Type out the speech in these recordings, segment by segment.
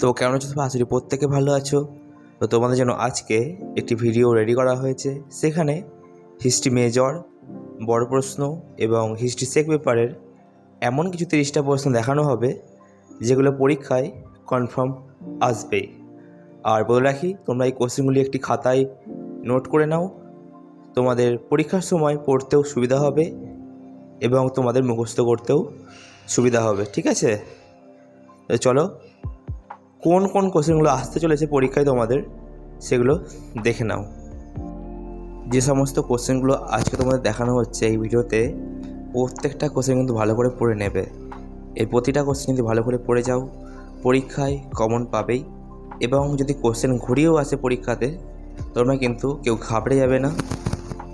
তো কেমন আছো? তোমরা? করি প্রত্যেকে ভালো আছো। তো তোমাদের জন্য আজকে একটি ভিডিও রেডি করা হয়েছে। সেখানে হিস্ট্রি মেজর বড় প্রশ্ন এবং হিস্ট্রি সেক পেপারের এমন কিছু তিরিশটা প্রশ্ন দেখানো হবে, যেগুলো পরীক্ষায় কনফার্ম আসবেই আর বলে রাখি, তোমরা এই কোশ্চেনগুলি একটি খাতায় নোট করে নাও। তোমাদের পরীক্ষার সময় পড়তেও সুবিধা হবে এবং তোমাদের মুখস্থ করতেও সুবিধা হবে, ঠিক আছে? চলো কোন কোন কোশ্চেনগুলো আসতে চলেছে পরীক্ষায় তোমাদের, সেগুলো দেখে নাও। যে সমস্ত কোশ্চেনগুলো আজকে তোমাদের দেখানো হচ্ছে এই ভিডিওতে, প্রত্যেকটা কোশ্চেন কিন্তু ভালো করে পড়ে নেবে। এই প্রতিটা কোশ্চেন যদি ভালো করে পড়ে যাও, পরীক্ষায় কমন পাবেই। এবং যদি কোশ্চেন ঘুরিয়েও আসে পরীক্ষাতে, তোমরা কিন্তু কেউ ঘাবড়ে যাবে না,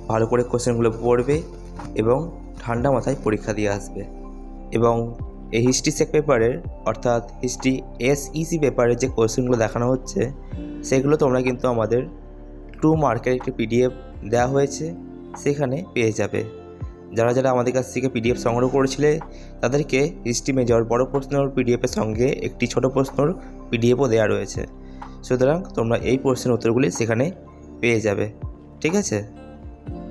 ভালো করে কোশ্চেনগুলো পড়বে এবং ঠান্ডা মাথায় পরীক্ষা দিয়ে আসবে। এবং এই হিস্ট্রি সেক পেপারের অর্থাৎ হিস্ট্রি এস ইসি পেপারের যে কোশ্চেনগুলো দেখানো হচ্ছে, সেগুলো তোমরা কিন্তু আমাদের টু মার্কের একটি পিডিএফ দেওয়া হয়েছে, সেখানে পেয়ে যাবে। যারা যারা আমাদের কাছ থেকে পিডিএফ সংগ্রহ করেছিলে, তাদেরকে হিস্ট্রি মেজর বড় প্রশ্নর পিডিএফের সঙ্গে একটি ছোট প্রশ্নর পিডিএফও দেওয়া রয়েছে। সুতরাং তোমরা এই প্রশ্নের উত্তরগুলি সেখানে পেয়ে যাবে। ঠিক আছে?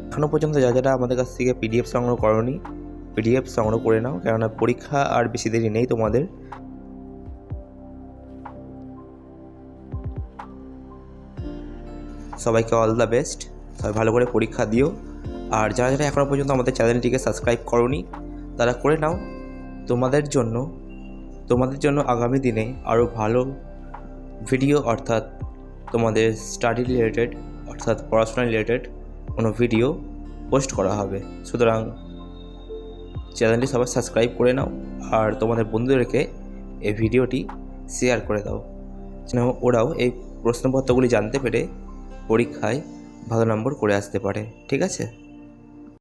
এখনও পর্যন্ত যারা যারা আমাদের কাছ থেকে পিডিএফ সংগ্রহ করনি পিডিএফ সংগ্রহ করে নাও, কেননা পরীক্ষা আর বেশি দেরি নেই তোমাদের। সবাইকে অল দ্য বেস্ট সবাই ভালো করে পরীক্ষা দিও। আর যারা যারা এখনও পর্যন্ত আমাদের চ্যানেলটিকে সাবস্ক্রাইব করনি, তারা করে নাও। তোমাদের জন্য তোমাদের জন্য আগামী দিনে আরও ভালো ভিডিও অর্থাৎ তোমাদের স্টাডি রিলেটেড অর্থাৎ পড়াশোনা রিলেটেড কোনো ভিডিও পোস্ট করা হবে। সুতরাং চ্যানেলটি সবাই সাবস্ক্রাইব করে নাও আর তোমাদের বন্ধুদেরকে এই ভিডিওটি শেয়ার করে দাও। যেন ওরাও এই প্রশ্নপত্রগুলি জানতে পেরে পরীক্ষায় ভালো নম্বর করে আসতে পারে। ঠিক আছে?